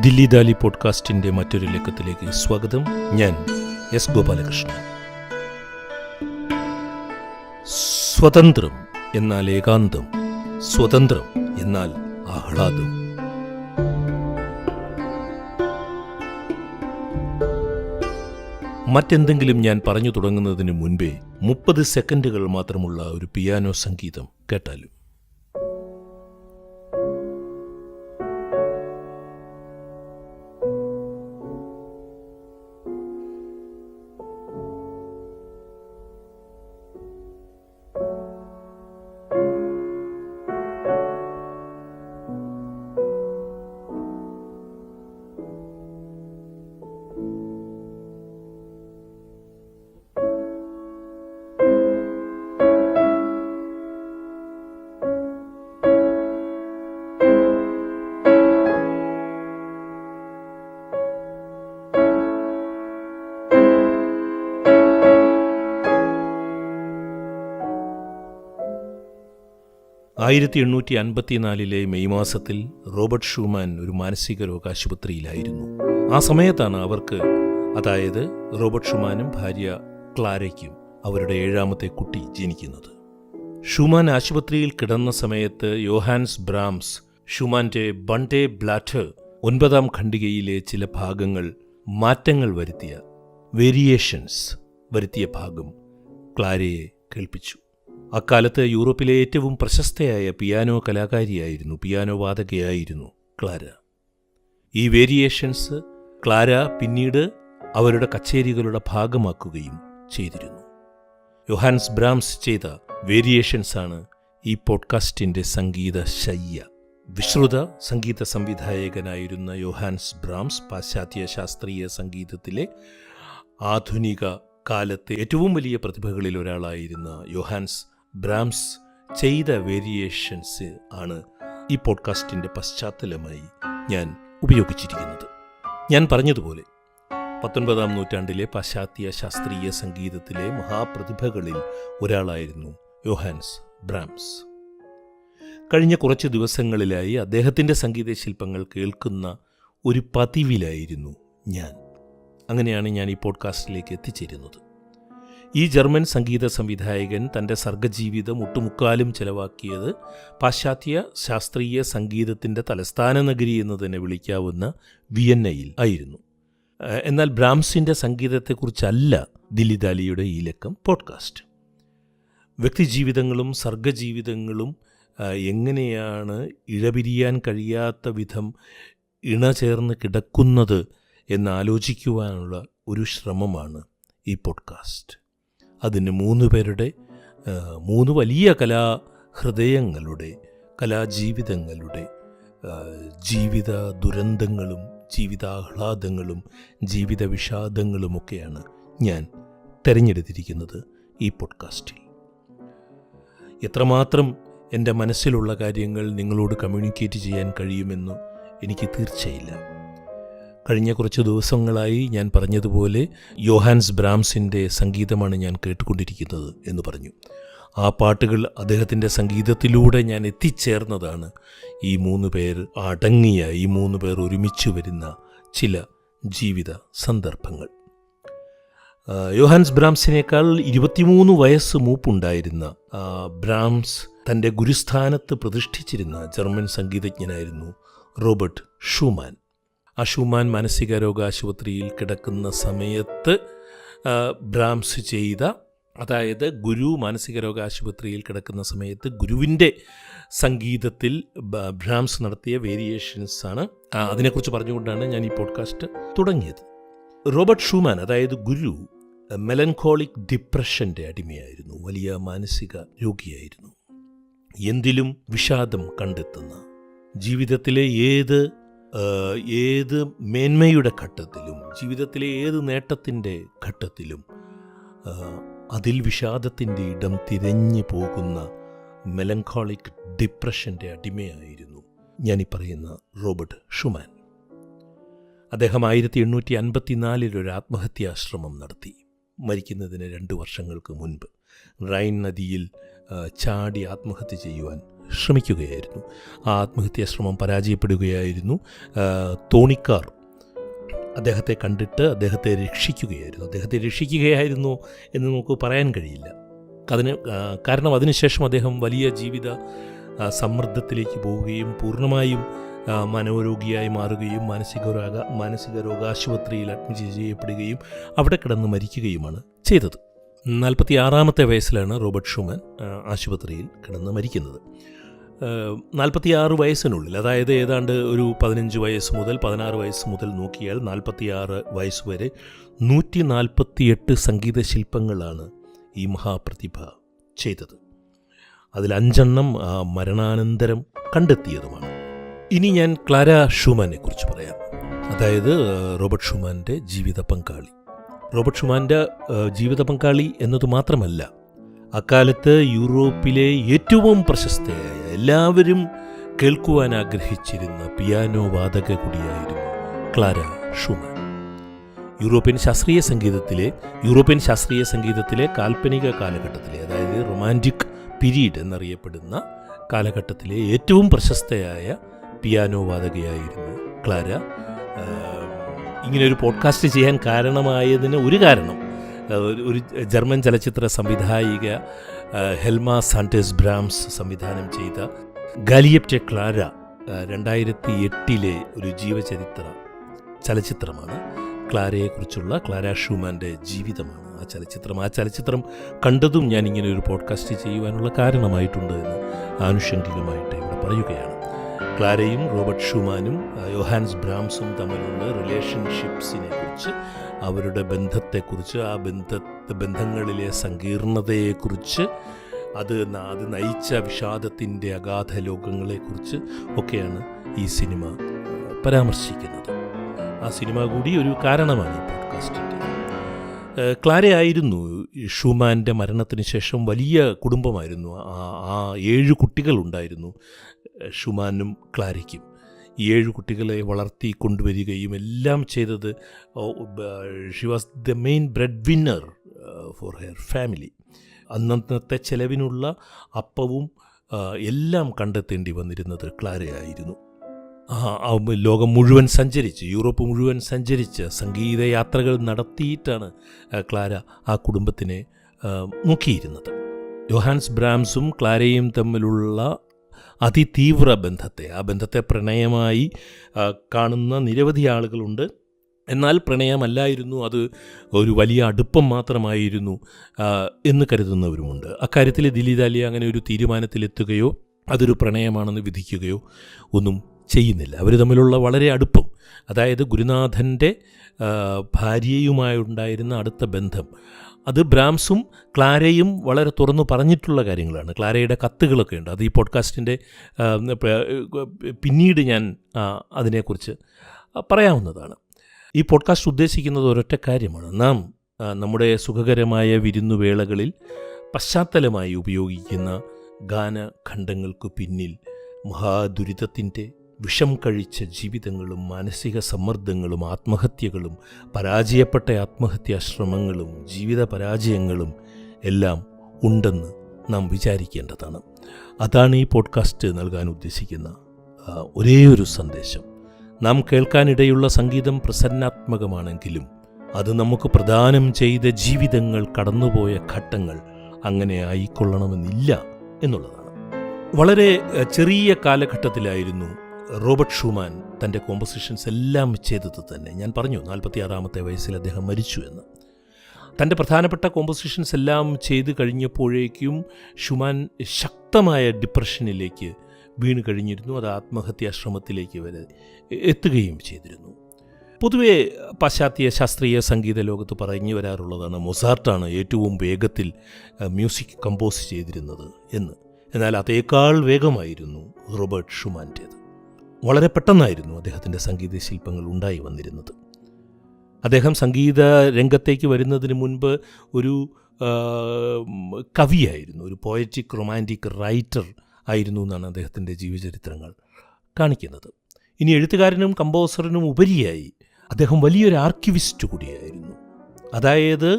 ദില്ലി ദാലി പോഡ്കാസ്റ്റിന്റെ മറ്റൊരു ലക്കത്തിലേക്ക് സ്വാഗതം. ഞാൻ എസ് ഗോപാലകൃഷ്ണൻ. സ്വതന്ത്രം എന്നാൽ ഏകാന്തം സ്വതന്ത്രം എന്നാൽ ആഹ്ലാദം. മറ്റെന്തെങ്കിലും ഞാൻ പറഞ്ഞു തുടങ്ങുന്നതിന് മുൻപേ മുപ്പത് സെക്കൻഡുകൾ മാത്രമുള്ള ഒരു പിയാനോ സംഗീതം കേട്ടാലും. ആയിരത്തി എണ്ണൂറ്റി അൻപത്തിനാലിലെ മെയ് മാസത്തിൽ റോബർട്ട് ഷൂമാൻ ഒരു മാനസിക രോഗാശുപത്രിയിലായിരുന്നു. ആ സമയത്താണ് അവർക്ക് അതായത് റോബർട്ട് ഷുമാനും ഭാര്യ ക്ലാരയ്ക്കും അവരുടെ ഏഴാമത്തെ കുട്ടി ജനിക്കുന്നത്. ഷുമാൻ ആശുപത്രിയിൽ കിടന്ന സമയത്ത് യോഹാൻസ് ബ്രാംസ് ഷുമാന്റെ ബണ്ടേ ബ്ലാറ്റ് ഒൻപതാം ഖണ്ഡികയിലെ ചില ഭാഗങ്ങൾ മാറ്റങ്ങൾ വരുത്തിയ വേരിയേഷൻസ് വരുത്തിയ ഭാഗം ക്ലാരയെ കേൾപ്പിച്ചു. അക്കാലത്ത് യൂറോപ്പിലെ ഏറ്റവും പ്രശസ്തയായ പിയാനോ കലാകാരിയായിരുന്നു പിയാനോ വാദകയായിരുന്നു ക്ലാര. ഈ വേരിയേഷൻസ് ക്ലാര പിന്നീട് അവരുടെ കച്ചേരികളുടെ ഭാഗമാക്കുകയും ചെയ്തിരുന്നു. യൊഹാൻസ് ബ്രാംസ് ചെയ്ത വേരിയേഷൻസ് ആണ് ഈ പോഡ്കാസ്റ്റിന്റെ സംഗീത ശയ്യ വിശ്രുത സംഗീത സംവിധായകനായിരുന്ന യോഹാൻസ് ബ്രാംസ് പാശ്ചാത്യ ശാസ്ത്രീയ സംഗീതത്തിലെ ആധുനിക കാലത്തെ ഏറ്റവും വലിയ പ്രതിഭകളിൽ ഒരാളായിരുന്ന യോഹാൻസ് ബ്രാംസ് ചെയ്ത വേരിയേഷൻസ് ആണ് ഈ പോഡ്കാസ്റ്റിന്റെ പശ്ചാത്തലമായി ഞാൻ ഉപയോഗിച്ചിരിക്കുന്നത്. ഞാൻ പറഞ്ഞതുപോലെ പത്തൊൻപതാം നൂറ്റാണ്ടിലെ പാശ്ചാത്യ ശാസ്ത്രീയ സംഗീതത്തിലെ മഹാപ്രതിഭകളിൽ ഒരാളായിരുന്നു യോഹാൻസ് ബ്രാംസ്. കഴിഞ്ഞ കുറച്ച് ദിവസങ്ങളിലായി അദ്ദേഹത്തിന്റെ സംഗീത ശില്പങ്ങൾ കേൾക്കുന്ന ഒരു പതിവിലായിരുന്നു ഞാൻ. അങ്ങനെയാണ് ഞാൻ ഈ പോഡ്കാസ്റ്റിലേക്ക് എത്തിച്ചേരുന്നത്. ഈ ജർമ്മൻ സംഗീത സംവിധായകൻ തന്റെ സർഗജീവിതം ഒട്ടുമുക്കാലും ചെലവാക്കിയത് പാശ്ചാത്യ ശാസ്ത്രീയ സംഗീതത്തിന്റെ തലസ്ഥാന നഗരി എന്ന് തന്നെ വിളിക്കാവുന്ന വിയന്നയിൽ ആയിരുന്നു. എന്നാൽ ബ്രാംസിന്റെ സംഗീതത്തെക്കുറിച്ചല്ല ദില്ലിദാലിയുടെ ഈ ലക്കം പോഡ്കാസ്റ്റ്. വ്യക്തിജീവിതങ്ങളും സർഗജീവിതങ്ങളും എങ്ങനെയാണ് ഇഴപിരിയാൻ കഴിയാത്ത വിധം ഇണചേർന്ന് കിടക്കുന്നത് എന്നാലോചിക്കുവാനുള്ള ഒരു ശ്രമമാണ് ഈ പോഡ്കാസ്റ്റ്. അതിന് മൂന്ന് പേരുടെ മൂന്ന് വലിയ കലാ ഹൃദയങ്ങളുടെ കലാജീവിതങ്ങളുടെ ജീവിത ദുരന്തങ്ങളും ജീവിതാഹ്ലാദങ്ങളും ജീവിത വിഷാദങ്ങളുമൊക്കെയാണ് ഞാൻ തിരഞ്ഞെടുത്തിരിക്കുന്നത് ഈ പോഡ്കാസ്റ്റിൽ. എത്രമാത്രം എന്റെ മനസ്സിലുള്ള കാര്യങ്ങൾ നിങ്ങളോട് കമ്മ്യൂണിക്കേറ്റ് ചെയ്യാൻ കഴിയുമെന്ന് എനിക്ക് തീർച്ചയില്ല. കഴിഞ്ഞ കുറച്ച് ദിവസങ്ങളായി ഞാൻ പറഞ്ഞതുപോലെ യോഹാൻസ് ബ്രാംസിന്റെ സംഗീതമാണ് ഞാൻ കേട്ടുകൊണ്ടിരിക്കുന്നത് എന്ന് പറഞ്ഞു. ആ പാട്ടുകൾ അദ്ദേഹത്തിന്റെ സംഗീതത്തിലൂടെ ഞാൻ എത്തിച്ചേർന്നതാണ്. ഈ മൂന്ന് പേർ അടങ്ങിയ ഈ മൂന്ന് പേർ ഒരുമിച്ച് വരുന്ന ചില ജീവിത സന്ദർഭങ്ങൾ. യോഹാൻസ് ബ്രാംസിനേക്കാൾ ഇരുപത്തിമൂന്ന് വയസ്സ് മൂപ്പുണ്ടായിരുന്ന ബ്രാംസ് തന്റെ ഗുരുസ്ഥാനത്ത് പ്രതിഷ്ഠിച്ചിരുന്ന ജർമ്മൻ സംഗീതജ്ഞനായിരുന്നു റോബർട്ട് ഷൂമാൻ. ആ ഷൂമാൻ മാനസിക രോഗാശുപത്രിയിൽ കിടക്കുന്ന സമയത്ത് ബ്രാംസ് ചെയ്ത അതായത് ഗുരു മാനസിക രോഗാശുപത്രിയിൽ കിടക്കുന്ന സമയത്ത് ഗുരുവിന്റെ സംഗീതത്തിൽ ബ്രാംസ് നടത്തിയ വേരിയേഷൻസ് ആണ്. അതിനെക്കുറിച്ച് പറഞ്ഞുകൊണ്ടാണ് ഞാൻ ഈ പോഡ്കാസ്റ്റ് തുടങ്ങിയത്. റോബർട്ട് ഷൂമാൻ അതായത് ഗുരു മെലൻകോളിക് ഡിപ്രഷന്റെ അടിമയായിരുന്നു. വലിയ മാനസിക രോഗിയായിരുന്നു. എന്തിലും വിഷാദം കണ്ടെത്തുന്ന ജീവിതത്തിലെ ഏത് ഏത് മേന്മയുടെ ഘട്ടത്തിലും ജീവിതത്തിലെ ഏത് നേട്ടത്തിന്റെ ഘട്ടത്തിലും അതിൽ വിഷാദത്തിന്റെ ഇടം തിരഞ്ഞു പോകുന്ന മെലങ്കോളിക് ഡിപ്രഷന്റെ അടിമയായിരുന്നു ഞാനീ പറയുന്ന റോബർട്ട് ഷുമാൻ. അദ്ദേഹം ആയിരത്തി എണ്ണൂറ്റി അൻപത്തിനാലിൽ ഒരു ആത്മഹത്യാശ്രമം നടത്തി. മരിക്കുന്നതിന് രണ്ട് വർഷങ്ങൾക്ക് മുൻപ് റൈൻ നദിയിൽ ചാടി ആത്മഹത്യ ചെയ്യുവാൻ ശ്രമിക്കുകയായിരുന്നു. ആ ആത്മഹത്യാ ശ്രമം പരാജയപ്പെടുകയായിരുന്നു. തോണിക്കാർ അദ്ദേഹത്തെ കണ്ടിട്ട് അദ്ദേഹത്തെ രക്ഷിക്കുകയായിരുന്നു. അദ്ദേഹത്തെ രക്ഷിക്കുകയായിരുന്നു എന്ന് നമുക്ക് പറയാൻ കഴിയില്ല. അതിന് കാരണം അതിനുശേഷം അദ്ദേഹം വലിയ ജീവിത സമ്മർദ്ദത്തിലേക്ക് പോവുകയും പൂർണമായും മനോരോഗിയായി മാറുകയും മാനസിക രോഗ മാനസിക രോഗാശുപത്രിയിൽ അഡ്മിറ്റ് ചെയ്യപ്പെടുകയും അവിടെ കിടന്ന് മരിക്കുകയുമാണ് ചെയ്തത്. നാൽപ്പത്തി ആറാമത്തെ വയസ്സിലാണ് റോബർട്ട് ഷുമാൻ ആശുപത്രിയിൽ കിടന്ന് മരിക്കുന്നത്. നാൽപ്പത്തിയാറ് വയസ്സിനുള്ളിൽ അതായത് ഏതാണ്ട് ഒരു പതിനഞ്ച് വയസ്സ് മുതൽ പതിനാറ് വയസ്സ് മുതൽ നോക്കിയാൽ നാൽപ്പത്തിയാറ് വയസ്സ് വരെ നൂറ്റി നാൽപ്പത്തിയെട്ട് സംഗീത ശില്പങ്ങളാണ് ഈ മഹാപ്രതിഭ ചെയ്തത്. അതിൽ അഞ്ചെണ്ണം മരണാനന്തരം കണ്ടെത്തിയതുമാണ്. ഇനി ഞാൻ ക്ലാര ഷൂമാനെ കുറിച്ച് പറയാം. അതായത് റോബർട്ട് ഷൂമാന്റെ ജീവിത പങ്കാളി. റോബർട്ട് ഷുമാന്റെ ജീവിത പങ്കാളി എന്നത് മാത്രമല്ല അക്കാലത്ത് യൂറോപ്പിലെ ഏറ്റവും പ്രശസ്തയായ എല്ലാവരും കേൾക്കുവാൻ ആഗ്രഹിച്ചിരുന്ന പിയാനോ വാദക കൂടിയായിരുന്നു ക്ലാര ഷുമാൻ. യൂറോപ്യൻ ശാസ്ത്രീയ സംഗീതത്തിലെ യൂറോപ്യൻ ശാസ്ത്രീയ സംഗീതത്തിലെ കാൽപ്പനിക കാലഘട്ടത്തിലെ അതായത് റൊമാന്റിക് പിരീഡ് എന്നറിയപ്പെടുന്ന കാലഘട്ടത്തിലെ ഏറ്റവും പ്രശസ്തയായ പിയാനോ വാദകയായിരുന്നു ക്ലാര. ഇങ്ങനൊരു പോഡ്കാസ്റ്റ് ചെയ്യാൻ കാരണമായതിന് ഒരു കാരണം ഒരു- ജർമ്മൻ ചലച്ചിത്ര സംവിധായിക ഹെൽമ സാന്റേസ് ബ്രാംസ് സംവിധാനം ചെയ്ത ഗാലിയപ്റ്റെ ക്ലാര രണ്ടായിരത്തി എട്ടിലെ ഒരു ജീവചരിത്ര ചലച്ചിത്രമാണ്. ക്ലാരയെക്കുറിച്ചുള്ള ക്ലാര ഷൂമാന്റെ ജീവിതമാണ് ആ ചലച്ചിത്രം. ആ ചലച്ചിത്രം കണ്ടതും ഞാൻ ഇങ്ങനെ ഒരു പോഡ്കാസ്റ്റ് ചെയ്യുവാനുള്ള കാരണമായിട്ടുണ്ട് എന്ന് ആനുഷംഗികമായിട്ട് ഇവിടെ പറയുകയാണ്. ക്ലാരയും റോബർട്ട് ഷൂമാനും യോഹാൻസ് ബ്രാംസും തമ്മിലുള്ള റിലേഷൻഷിപ്സിനെ കുറിച്ച് അവരുടെ ബന്ധത്തെക്കുറിച്ച് ആ ബന്ധ ബന്ധങ്ങളിലെ സങ്കീർണതയെക്കുറിച്ച് അത് അത് നയിച്ച വിഷാദത്തിന്റെ അഗാധ ലോകങ്ങളെക്കുറിച്ച് ഒക്കെയാണ് ഈ സിനിമ പരാമർശിക്കുന്നത്. ആ സിനിമ കൂടി ഒരു കാരണമാണ് ഈ പോഡ്കാസ്റ്റിന്റെ. ക്ലാരയായിരുന്നു ഷുമാന്റെ മരണത്തിന് ശേഷം വലിയ കുടുംബമായിരുന്നു. ആ ആ ഏഴ് കുട്ടികളുണ്ടായിരുന്നു ഷുമാനും ക്ലാരയ്ക്കും. ഏഴ് കുട്ടികളെ വളർത്തി കൊണ്ടുവരികയും എല്ലാം ചെയ്തത് she was the main breadwinner for her family അന്നത്തെ ചെലവിനുള്ള അപ്പവും എല്ലാം കണ്ടെത്തേണ്ടി വന്നിരുന്നത് ക്ലാരയായിരുന്നു. ലോകം മുഴുവൻ സഞ്ചരിച്ച് യൂറോപ്പ് മുഴുവൻ സഞ്ചരിച്ച് സംഗീത യാത്രകൾ നടത്തിയിട്ടാണ് ക്ലാര ആ കുടുംബത്തിനെ നോക്കിയിരുന്നത് യോഹാൻസ് ബ്രാംസും ക്ലാരയും തമ്മിലുള്ള അതിതീവ്ര ബന്ധത്തെ ആ ബന്ധത്തെ പ്രണയമായി കാണുന്ന നിരവധി ആളുകളുണ്ട്. എന്നാൽ പ്രണയമല്ലായിരുന്നു അത് ഒരു വലിയ അടുപ്പം മാത്രമായിരുന്നു എന്ന് കരുതുന്നവരുമുണ്ട്. അക്കാര്യത്തിൽ ദിലീദാലി അങ്ങനെ ഒരു തീരുമാനത്തിലെത്തുകയോ അതൊരു പ്രണയമാണെന്ന് വിധിക്കുകയോ ഒന്നും ചെയ്യുന്നില്ല. അവർ തമ്മിലുള്ള വളരെ അടുപ്പം അതായത് ഗുരുനാഥന്റെ ഭാര്യയുമായുണ്ടായിരുന്ന അടുത്ത ബന്ധം അത് ബ്രാംസും ക്ലാരയും വളരെ തുറന്നു പറഞ്ഞിട്ടുള്ള കാര്യങ്ങളാണ്. ക്ലാരയുടെ കത്തുകളൊക്കെ ഉണ്ട്. അത് ഈ പോഡ്കാസ്റ്റിന്റെ പിന്നീട് ഞാൻ അതിനെക്കുറിച്ച് പറയാവുന്നതാണ്. ഈ പോഡ്കാസ്റ്റ് ഉദ്ദേശിക്കുന്നത് ഒരൊറ്റ കാര്യമാണ്. നാം നമ്മുടെ സുഖകരമായ വിരുന്നുവേളകളിൽ പശ്ചാത്തലമായി ഉപയോഗിക്കുന്ന ഗാനഖണ്ഡങ്ങൾക്ക് പിന്നിൽ മഹാദുരിതത്തിന്റെ വിഷം കഴിച്ച ജീവിതങ്ങളും മാനസിക സമ്മർദ്ദങ്ങളും ആത്മഹത്യകളും പരാജയപ്പെട്ട ആത്മഹത്യാ ശ്രമങ്ങളും ജീവിത പരാജയങ്ങളും എല്ലാം ഉണ്ടെന്ന് നാം വിചാരിക്കേണ്ടതാണ്. അതാണ് ഈ പോഡ്കാസ്റ്റ് നൽകാൻ ഉദ്ദേശിക്കുന്ന ഒരേ ഒരു സന്ദേശം. നാം കേൾക്കാനിടയുള്ള സംഗീതം പ്രസന്നാത്മകമാണെങ്കിലും അത് നമുക്ക് പ്രദാനം ചെയ്ത ജീവിതങ്ങൾ കടന്നുപോയ ഘട്ടങ്ങൾ അങ്ങനെ ആയിക്കൊള്ളണമെന്നില്ല എന്നുള്ളതാണ്. വളരെ ചെറിയ കാലഘട്ടത്തിലായിരുന്നു റോബർട്ട് ഷൂമാൻ തന്റെ കോമ്പസിഷൻസ് എല്ലാം ചെയ്തത് തന്നെ. ഞാൻ പറഞ്ഞു നാൽപ്പത്തിയാറാമത്തെ വയസ്സിൽ അദ്ദേഹം മരിച്ചു എന്ന്. തന്റെ പ്രധാനപ്പെട്ട കോമ്പസിഷൻസ് എല്ലാം ചെയ്ത് കഴിഞ്ഞപ്പോഴേക്കും ഷുമാൻ ശക്തമായ ഡിപ്രഷനിലേക്ക് വീണ് കഴിഞ്ഞിരുന്നു. അത് ആത്മഹത്യാശ്രമത്തിലേക്ക് വരെ എത്തുകയും ചെയ്തിരുന്നു. പൊതുവേ പാശ്ചാത്യ ശാസ്ത്രീയ സംഗീത ലോകത്ത് പറഞ്ഞു വരാറുള്ളതാണ് മൊസാർട്ടാണ് ഏറ്റവും വേഗത്തിൽ മ്യൂസിക് കമ്പോസ് ചെയ്തിരുന്നത് എന്ന്. എന്നാൽ അതേക്കാൾ വേഗമായിരുന്നു റോബർട്ട് ഷുമാന്റേത്. വളരെ പെട്ടെന്നായിരുന്നു അദ്ദേഹത്തിന്റെ സംഗീത ശില്പങ്ങൾ ഉണ്ടായി വന്നിരുന്നത്. അദ്ദേഹം സംഗീത രംഗത്തേക്ക് വരുന്നതിന് മുൻപ് ഒരു കവിയായിരുന്നു ഒരു പോയറ്റിക് റൊമാന്റിക് റൈറ്റർ ആയിരുന്നു എന്നാണ് അദ്ദേഹത്തിന്റെ ജീവചരിത്രങ്ങൾ കാണിക്കുന്നത്. ഇനി എഴുത്തുകാരനും കമ്പോസറിനും ഉപരിയായി അദ്ദേഹം വലിയൊരു ആർക്കിവിസ്റ്റ് കൂടിയായിരുന്നു. അതായത്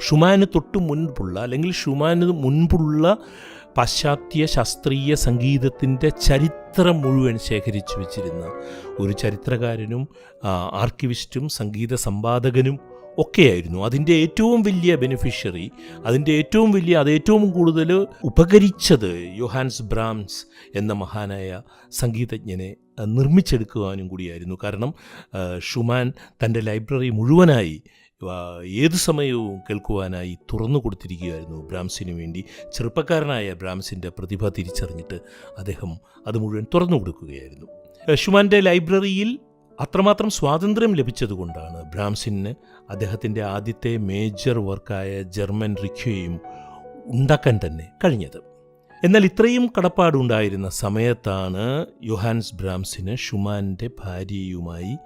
ഷുമാന് തൊട്ട് മുൻപുള്ള അല്ലെങ്കിൽ ഷുമാന് മുൻപുള്ള പാശ്ചാത്യ ശാസ്ത്രീയ സംഗീതത്തിന്റെ ചരിത്രം മുഴുവൻ ശേഖരിച്ചു വച്ചിരുന്ന ഒരു ചരിത്രകാരനും ആർക്കിവിസ്റ്റും സംഗീത സമ്പാദകനും ഒക്കെയായിരുന്നു. അതിന്റെ ഏറ്റവും വലിയ ബെനിഫിഷ്യറി അതിന്റെ ഏറ്റവും വലിയ അത് ഏറ്റവും കൂടുതൽ ഉപകരിച്ചത് യോഹാൻസ് ബ്രാംസ് എന്ന മഹാനായ സംഗീതജ്ഞനെ നിർമ്മിച്ചെടുക്കുവാനും കൂടിയായിരുന്നു. കാരണം ഷുമാൻ തന്റെ ലൈബ്രറി മുഴുവനായി ഏതു സമയവും കേൾക്കുവാനായി തുറന്നു കൊടുത്തിരിക്കുകയായിരുന്നു ബ്രാംസിന് വേണ്ടി. ചെറുപ്പക്കാരനായ ബ്രാംസിന്റെ പ്രതിഭ തിരിച്ചറിഞ്ഞിട്ട് അദ്ദേഹം അത് മുഴുവൻ തുറന്നു കൊടുക്കുകയായിരുന്നു. ഷുമാന്റെ ലൈബ്രറിയിൽ അത്രമാത്രം സ്വാതന്ത്ര്യം ലഭിച്ചതുകൊണ്ടാണ് ബ്രാംസിന് അദ്ദേഹത്തിന്റെ ആദ്യത്തെ മേജർ വർക്കായ ജർമ്മൻ റിക്വയും ഉണ്ടാക്കാൻ തന്നെ കഴിഞ്ഞത്. എന്നാൽ ഇത്രയും കടപ്പാടുണ്ടായിരുന്ന സമയത്താണ് യൊഹാൻസ് ബ്രാംസിന് ഷുമാന്റെ ഭാര്യയുമായി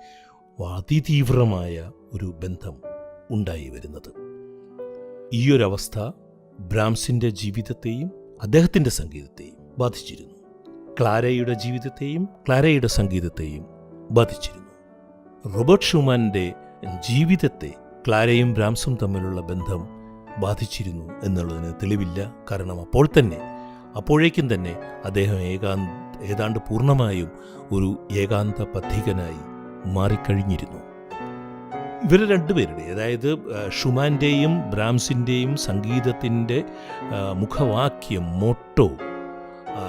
അതിതീവ്രമായ ഒരു ബന്ധം ഉണ്ടായി വരുന്നത്. ഈയൊരവസ്ഥ ബ്രാംസിന്റെ ജീവിതത്തെയും അദ്ദേഹത്തിന്റെ സംഗീതത്തെയും ബാധിച്ചിരുന്നു. ക്ലാരയുടെ ജീവിതത്തെയും ക്ലാരയുടെ സംഗീതത്തെയും ബാധിച്ചിരുന്നു. റോബർട്ട് ഷുമാന്റെ ജീവിതത്തെ ക്ലാരയും ബ്രാംസും തമ്മിലുള്ള ബന്ധം ബാധിച്ചിരുന്നു എന്നുള്ളതിന് തെളിവില്ല. കാരണം അപ്പോൾ തന്നെ അപ്പോഴേക്കും തന്നെ അദ്ദേഹം ഏകാന്ത ഏതാണ്ട് പൂർണമായും ഒരു ഏകാന്ത പഥികനായി മാറിക്കഴിഞ്ഞിരുന്നു. ഇവർ രണ്ടുപേരുടെ അതായത് ഷുമാന്റെയും ബ്രാംസിന്റെയും സംഗീതത്തിന്റെ മുഖവാക്യം മോട്ടോ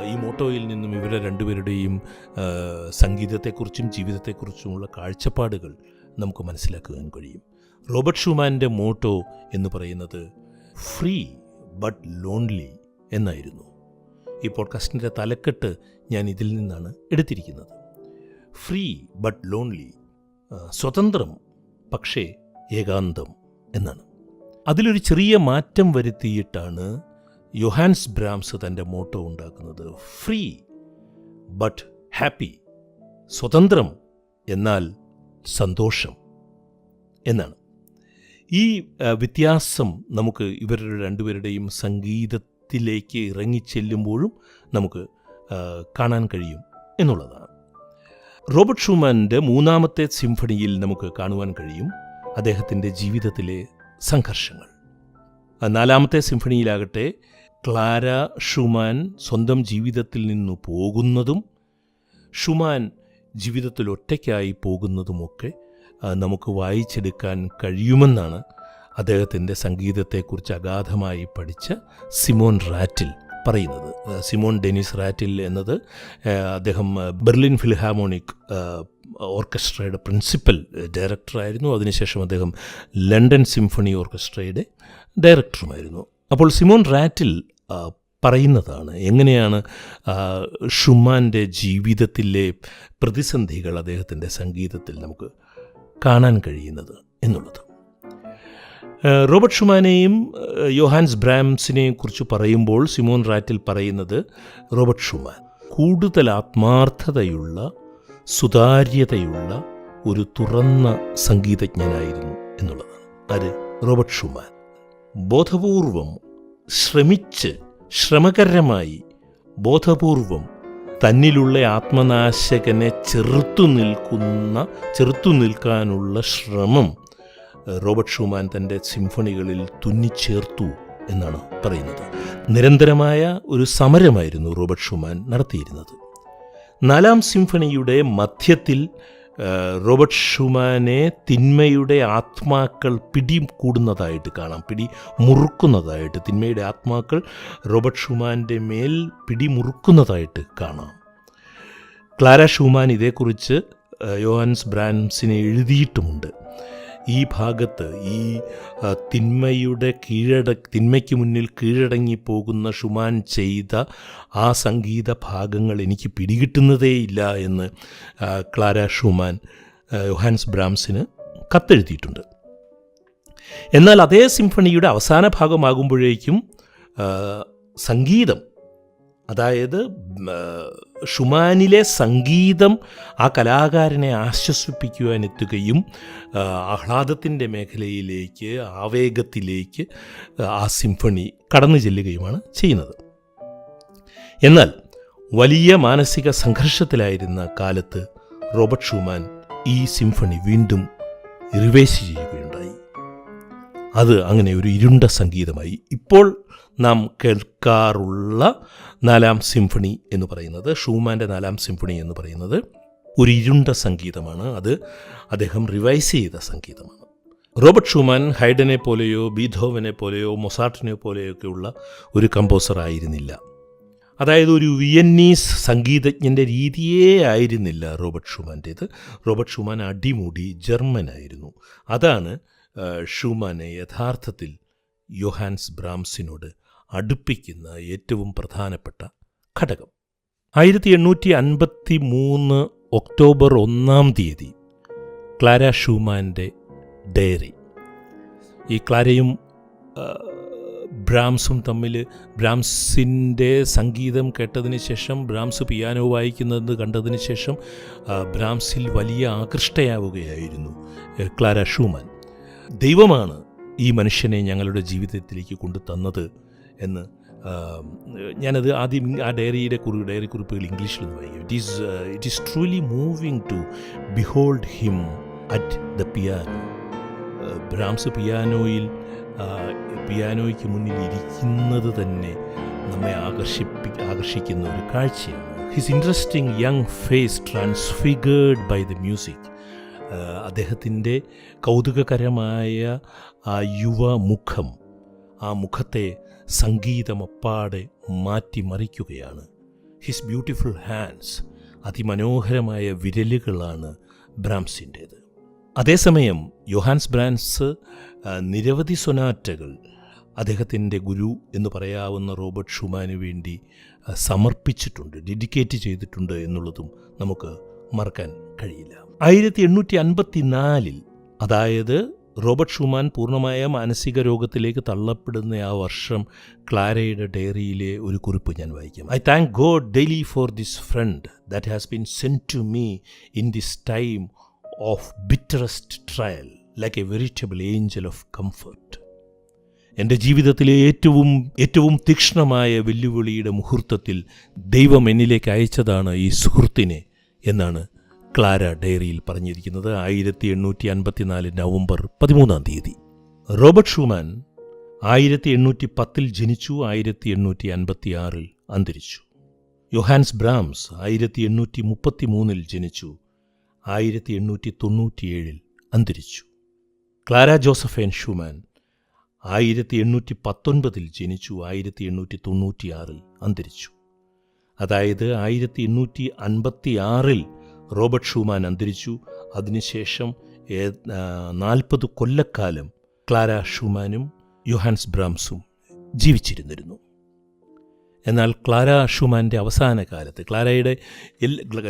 ഈ മോട്ടോയിൽ നിന്നും ഇവരെ രണ്ടുപേരുടെയും സംഗീതത്തെക്കുറിച്ചും ജീവിതത്തെക്കുറിച്ചുമുള്ള കാഴ്ചപ്പാടുകൾ നമുക്ക് മനസ്സിലാക്കുവാൻ കഴിയും. റോബർട്ട് ഷുമാന്റെ മോട്ടോ എന്ന് പറയുന്നത് ഫ്രീ ബട്ട് ലോൺലി എന്നായിരുന്നു. ഈ പോഡ്കാസ്റ്റിന്റെ തലക്കെട്ട് ഞാൻ ഇതിൽ നിന്നാണ് എടുത്തിരിക്കുന്നത്. ഫ്രീ ബട്ട് ലോൺലി സ്വതന്ത്രം പക്ഷേ ഏകാന്തം എന്നാണ്. അതിലൊരു ചെറിയ മാറ്റം വരുത്തിയിട്ടാണ് യൊഹാൻസ് ബ്രാംസ് തന്റെ മോട്ടോ ഉണ്ടാക്കുന്നത് ഫ്രീ ബട്ട് ഹാപ്പി സ്വതന്ത്രം എന്നാൽ സന്തോഷം എന്നാണ്. ഈ വ്യത്യാസം നമുക്ക് ഇവരുടെ രണ്ടുപേരുടെയും സംഗീതത്തിലേക്ക് ഇറങ്ങിച്ചെല്ലുമ്പോഴും നമുക്ക് കാണാൻ കഴിയും എന്നുള്ളതാണ്. റോബർട്ട് ഷൂമാന്റെ മൂന്നാമത്തെ സിംഫണിയിൽ നമുക്ക് കാണുവാൻ കഴിയും അദ്ദേഹത്തിന്റെ ജീവിതത്തിലെ സംഘർഷങ്ങൾ. നാലാമത്തെ സിംഫണിയിലാകട്ടെ ക്ലാര ഷുമാൻ സ്വന്തം ജീവിതത്തിൽ നിന്നു പോകുന്നതും ഷുമാൻ ജീവിതത്തിൽ ഒറ്റയ്ക്കായി പോകുന്നതുമൊക്കെ നമുക്ക് വായിച്ചെടുക്കാൻ കഴിയുമെന്നാണ് അദ്ദേഹത്തിന്റെ സംഗീതത്തെക്കുറിച്ച് അഗാധമായി പഠിച്ച സിമോൻ റാറ്റിൽ പറയുന്നത്. സിമോൺ ഡെനിസ് റാറ്റിൽ എന്നത് അദ്ദേഹം ബെർലിൻ ഫിൽഹാമോണിക് ഓർക്കസ്ട്രയുടെ പ്രിൻസിപ്പൽ ഡയറക്ടറായിരുന്നു. അതിനുശേഷം അദ്ദേഹം ലണ്ടൻ സിംഫണി ഓർക്കസ്ട്രയുടെ ഡയറക്ടറുമായിരുന്നു. അപ്പോൾ സിമോൺ റാറ്റിൽ പറയുന്നതാണ് എങ്ങനെയാണ് ഷുമാന്റെ ജീവിതത്തിലെ പ്രതിസന്ധികൾ അദ്ദേഹത്തിന്റെ സംഗീതത്തിൽ നമുക്ക് കാണാൻ കഴിയുന്നത് എന്നുള്ളത്. റോബർട്ട് ഷുമാനെയും യോഹാൻസ് ബ്രാംസിനെയും കുറിച്ച് പറയുമ്പോൾ സിമോൻ റാറ്റിൽ പറയുന്നത് റോബർട്ട് ഷുമാൻ കൂടുതൽ ആത്മാർത്ഥതയുള്ള സുതാര്യതയുള്ള ഒരു തുറന്ന സംഗീതജ്ഞനായിരുന്നു എന്നുള്ളതാണ് ആര്? Robert Schumann. ബോധപൂർവം ശ്രമിച്ച് ശ്രമകരമായി ബോധപൂർവം തന്നിലുള്ള ആത്മനാശകനെ ചെറുത്തു നിൽക്കുന്ന ചെറുത്തു നിൽക്കാനുള്ള ശ്രമം റോബർട്ട് ഷുമാൻ തന്റെ സിംഫണികളിൽ തുന്നിച്ചേർത്തു എന്നാണ് പറയുന്നത്. നിരന്തരമായ ഒരു സമരമായിരുന്നു റോബർട്ട് ഷുമാൻ നടത്തിയിരുന്നത്. നാലാം സിംഫണിയുടെ മധ്യത്തിൽ റോബർട്ട് ഷുമാനെ തിന്മയുടെ ആത്മാക്കൾ പിടി കൂടുന്നതായിട്ട് കാണാം പിടി മുറുക്കുന്നതായിട്ട് തിന്മയുടെ ആത്മാക്കൾ റോബർട്ട് ഷുമാന്റെ മേൽ പിടി മുറുക്കുന്നതായിട്ട് കാണാം. ക്ലാര ഷുമാൻ ഇതേക്കുറിച്ച് യോഹൻസ് ബ്രാൻസിനെ എഴുതിയിട്ടുമുണ്ട്. ഈ ഭാഗത്ത് ഈ തിന്മയുടെ കീഴട തിന്മയ്ക്ക് മുന്നിൽ കീഴടങ്ങി പോകുന്ന ഷുമാൻ ചെയ്ത ആ സംഗീത ഭാഗങ്ങൾ എനിക്ക് പിടികിട്ടുന്നതേയില്ല എന്ന് ക്ലാര ഷുമാൻ യോഹാൻസ് ബ്രാംസിന് കത്തെഴുതിയിട്ടുണ്ട്. എന്നാൽ അതേ സിംഫണിയുടെ അവസാന ഭാഗമാകുമ്പോഴേക്കും സംഗീതം അതായത് ഷുമാനിലെ സംഗീതം ആ കലാകാരനെ ആശ്വസിപ്പിക്കുവാനെത്തുകയും ആഹ്ലാദത്തിന്റെ മേഖലയിലേക്ക് ആവേഗത്തിലേക്ക് ആ സിംഫണി കടന്നു ചെല്ലുകയുമാണ് ചെയ്യുന്നത്. എന്നാൽ വലിയ മാനസിക സംഘർഷത്തിലായിരുന്ന കാലത്ത് റോബർട്ട് ഷുമാൻ ഈ സിംഫണി വീണ്ടും റിവേഴ്സ് ചെയ്യുകയുണ്ടായി. അത് അങ്ങനെ ഒരു ഇരുണ്ട സംഗീതമായി. ഇപ്പോൾ നാം കേൾക്കാറുള്ള നാലാം സിംഫണി എന്ന് പറയുന്നത് ഷൂമാന്റെ നാലാം സിംഫണി എന്ന് പറയുന്നത് ഒരു ഇരുണ്ട സംഗീതമാണ്. അത് അദ്ദേഹം റിവൈസ് ചെയ്ത സംഗീതമാണ്. റോബർട്ട് ഷൂമാൻ ഹൈഡനെ പോലെയോ ബീധോവനെ പോലെയോ മൊസാട്ടിനെ പോലെയോ ഒക്കെയുള്ള ഒരു കമ്പോസർ ആയിരുന്നില്ല. അതായത് ഒരു വിയന്നീസ് സംഗീതജ്ഞന്റെ രീതിയേ ആയിരുന്നില്ല റോബർട്ട് ഷൂമാന്റേത് റോബർട്ട് ഷൂമാൻ അടിമുടി ജർമ്മനായിരുന്നു. അതാണ് ഷൂമാനെ യഥാർത്ഥത്തിൽ യോഹാൻസ് ബ്രാംസിനോട് അടുപ്പിക്കുന്ന ഏറ്റവും പ്രധാനപ്പെട്ട ഘടകം. ആയിരത്തി എണ്ണൂറ്റി അൻപത്തി മൂന്ന് ഒക്ടോബർ ഒന്നാം തീയതി ക്ലാര ഷൂമാന്റെ ഡയറി. ഈ ക്ലാരയും ബ്രാംസും തമ്മിൽ ബ്രാംസിന്റെ സംഗീതം കേട്ടതിന് ശേഷം ബ്രാംസ് പിയാനോ വായിക്കുന്നത് കണ്ടതിന് ശേഷം ബ്രാംസിൽ വലിയ ആകൃഷ്ടയാവുകയായിരുന്നു ക്ലാര ഷൂമാൻ. ദൈവമാണ് ഈ മനുഷ്യനെ ഞങ്ങളുടെ ജീവിതത്തിലേക്ക് കൊണ്ടു തന്നത് എന്ന് ഞാനത് ആദ്യം ആ ഡയറിയുടെ കുറി ഡയറി കുറിപ്പുകൾ ഇംഗ്ലീഷിൽ വായിക്കും. It is it is truly moving to behold him at the piano Brahms പിയാനോയിൽ പിയാനോയ്ക്ക് മുന്നിൽ ഇരിക്കുന്നത് തന്നെ നമ്മെ ആകർഷിപ്പി ആകർഷിക്കുന്ന ഒരു കാഴ്ചയാണ്. His interesting young face transfigured by the music അദ്ദേഹത്തിന്റെ കൗതുകകരമായ ആ യുവ മുഖം ആ മുഖത്തെ സംഗീതമപ്പാടെ മാറ്റിമറിക്കുകയാണ്. ഹിസ് ബ്യൂട്ടിഫുൾ ഹാൻഡ്സ് അതിമനോഹരമായ വിരലുകളാണ് ബ്രാംസിന്റേത്. അതേസമയം യോഹാൻസ് ബ്രാൻസ് നിരവധി സൊനാറ്റകൾ അദ്ദേഹത്തിന്റെ ഗുരു എന്ന് പറയാവുന്ന റോബർട്ട് ഷുമാന് വേണ്ടി സമർപ്പിച്ചിട്ടുണ്ട് ഡെഡിക്കേറ്റ് ചെയ്തിട്ടുണ്ട് എന്നുള്ളതും നമുക്ക് മറക്കാൻ കഴിയില്ല. ആയിരത്തി എണ്ണൂറ്റി അൻപത്തി നാലിൽ അതായത് റോബർട്ട് ഷുമാൻ പൂർണമായ മാനസിക രോഗത്തിലേക്ക് തള്ളപ്പെടുന്ന ആ വർഷം ക്ലാരയുടെ ഡയറിയിലെ ഒരു കുറിപ്പ് ഞാൻ വായിക്കും. I thank God daily for this friend that has been sent to me in this time of bitterest trial like a veritable angel of comfort. എന്റെ ജീവിതത്തിലെ ഏറ്റവും ഏറ്റവും തീക്ഷ്ണമായ വെല്ലുവിളിയുടെ മുഹൂർത്തത്തിൽ ദൈവം എന്നിലേക്ക് അയച്ചതാണ് ഈ സുഹൃത്തിനെ എന്നാണ് ക്ലാര ഡയറിയിൽ പറഞ്ഞിരിക്കുന്നത് ആയിരത്തി എണ്ണൂറ്റി അൻപത്തിനാല് നവംബർ പതിമൂന്നാം തീയതി. റോബർട്ട് ഷൂമാൻ ആയിരത്തി എണ്ണൂറ്റി പത്തിൽ ജനിച്ചു ആയിരത്തി എണ്ണൂറ്റി അൻപത്തി ആറിൽ അന്തരിച്ചു. യൊഹാൻസ് ബ്രാംസ് ആയിരത്തി എണ്ണൂറ്റി മുപ്പത്തി മൂന്നിൽ ജനിച്ചു ആയിരത്തി എണ്ണൂറ്റി തൊണ്ണൂറ്റിയേഴിൽ അന്തരിച്ചു. ക്ലാര ജോസഫേൻ ഷൂമാൻ ആയിരത്തി എണ്ണൂറ്റി പത്തൊൻപതിൽ ജനിച്ചു ആയിരത്തി എണ്ണൂറ്റി തൊണ്ണൂറ്റിയാറിൽ അന്തരിച്ചു. അതായത് ആയിരത്തി എണ്ണൂറ്റി അൻപത്തി ആറിൽ റോബർട്ട് ഷൂമാൻ അന്തരിച്ചു. അതിനുശേഷം നാൽപ്പത് കൊല്ലക്കാലം ക്ലാര ഷൂമാനും യുഹാൻസ് ബ്രാംസും ജീവിച്ചിരുന്നിരുന്നു. എന്നാൽ ക്ലാര ഷുമാന്റെ അവസാന കാലത്ത് ക്ലാരയുടെ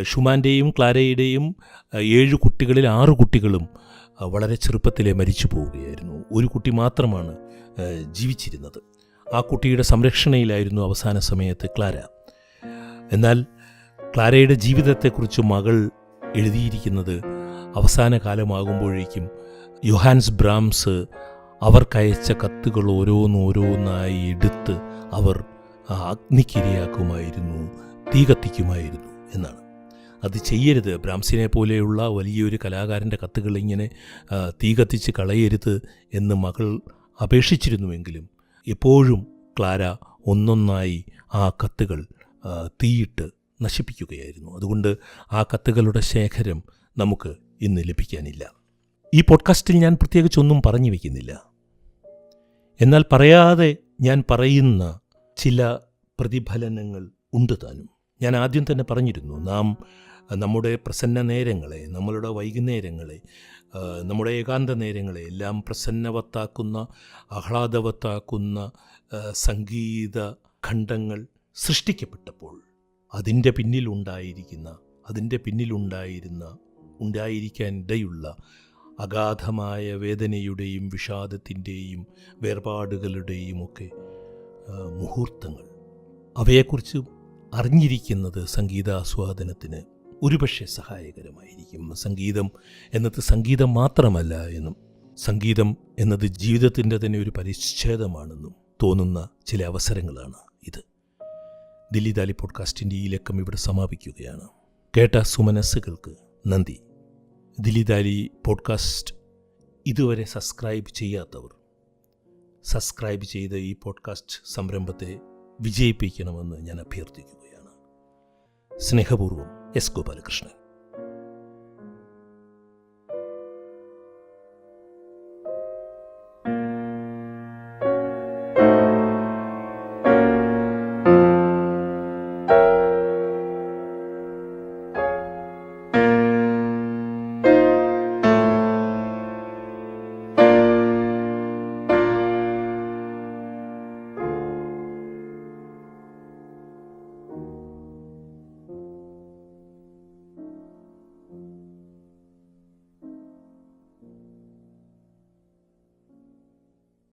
ഷുമാന്റെയും ക്ലാരയുടെയും ഏഴ് കുട്ടികളിൽ ആറ് കുട്ടികളും വളരെ ചെറുപ്പത്തിലെ മരിച്ചു പോവുകയായിരുന്നു. ഒരു കുട്ടി മാത്രമാണ് ജീവിച്ചിരുന്നത്. ആ കുട്ടിയുടെ സംരക്ഷണയിലായിരുന്നു അവസാന സമയത്ത് ക്ലാര. എന്നാൽ ക്ലാരയുടെ ജീവിതത്തെക്കുറിച്ച് മകൾ എഴുതിയിരിക്കുന്നത് അവസാന കാലമാകുമ്പോഴേക്കും യുഹാൻസ് ബ്രാംസ് അവർക്കയച്ച കത്തുകൾ ഓരോന്നോരോന്നായി എടുത്ത് അവർ അഗ്നിക്കിരയാക്കുമായിരുന്നു തീ കത്തിക്കുമായിരുന്നു എന്നാണ്. അത് ചെയ്യരുത്. ബ്രാംസിനെ പോലെയുള്ള വലിയൊരു കലാകാരന്റെ കത്തുകൾ ഇങ്ങനെ തീ കത്തിച്ച് കളയരുത് എന്ന് മകൾ അപേക്ഷിച്ചിരുന്നുവെങ്കിലും എപ്പോഴും ക്ലാര ഒന്നൊന്നായി ആ കത്തുകൾ തീയിട്ട് നശിപ്പിക്കുകയായിരുന്നു. അതുകൊണ്ട് ആ കത്തുകളുടെ ശേഖരം നമുക്ക് ഇന്ന് ലഭിക്കാനില്ല. ഈ പോഡ്കാസ്റ്റിൽ ഞാൻ പ്രത്യേകിച്ചൊന്നും പറഞ്ഞു വയ്ക്കുന്നില്ല എന്നാൽ പറയാതെ ഞാൻ പറയുന്ന ചില പ്രതിഫലനങ്ങൾ ഉണ്ട് താനും. ഞാൻ ആദ്യം തന്നെ പറഞ്ഞിരുന്നു നാം നമ്മുടെ പ്രസന്ന നേരങ്ങളെ നമ്മളുടെ വൈകുന്നേരങ്ങളെ നമ്മുടെ ഏകാന്ത നേരങ്ങളെ എല്ലാം പ്രസന്നവത്താക്കുന്ന ആഹ്ലാദവത്താക്കുന്ന സംഗീത ഖണ്ഡങ്ങൾ സൃഷ്ടിക്കപ്പെട്ടപ്പോൾ അതിന്റെ പിന്നിലുണ്ടായിരിക്കുന്ന അതിന്റെ പിന്നിലുണ്ടായിരുന്ന ഉണ്ടായിരിക്കാൻ ഇടയുള്ള അഗാധമായ വേദനയുടെയും വിഷാദത്തിന്റെയും വേർപാടുകളുടെയും ഒക്കെ മുഹൂർത്തങ്ങൾ. അവയെക്കുറിച്ച് അറിഞ്ഞിരിക്കുന്നത് സംഗീതാസ്വാദനത്തിന് ഒരുപക്ഷെ സഹായകരമായിരിക്കും. സംഗീതം എന്നത് സംഗീതം മാത്രമല്ല എന്നും സംഗീതം എന്നത് ജീവിതത്തിന്റെ തന്നെ ഒരു പരിച്ഛേദമാണെന്നും തോന്നുന്ന ചില അവസരങ്ങളാണ് ഇത്. ദില്ലി ദാലി പോഡ്കാസ്റ്റിന്റെ ഈ ലക്കം ഇവിടെ സമാപിക്കുകയാണ്. കേട്ട സുമനസ്സുകൾക്ക് നന്ദി. ദില്ലി ദാലി പോഡ്കാസ്റ്റ് ഇതുവരെ സബ്സ്ക്രൈബ് ചെയ്യാത്തവർ സബ്സ്ക്രൈബ് ചെയ്ത് ഈ പോഡ്കാസ്റ്റ് സംരംഭത്തെ വിജയിപ്പിക്കണമെന്ന് ഞാൻ അഭ്യർത്ഥിക്കുകയാണ്. സ്നേഹപൂർവം എസ് ഗോപാലകൃഷ്ണൻ.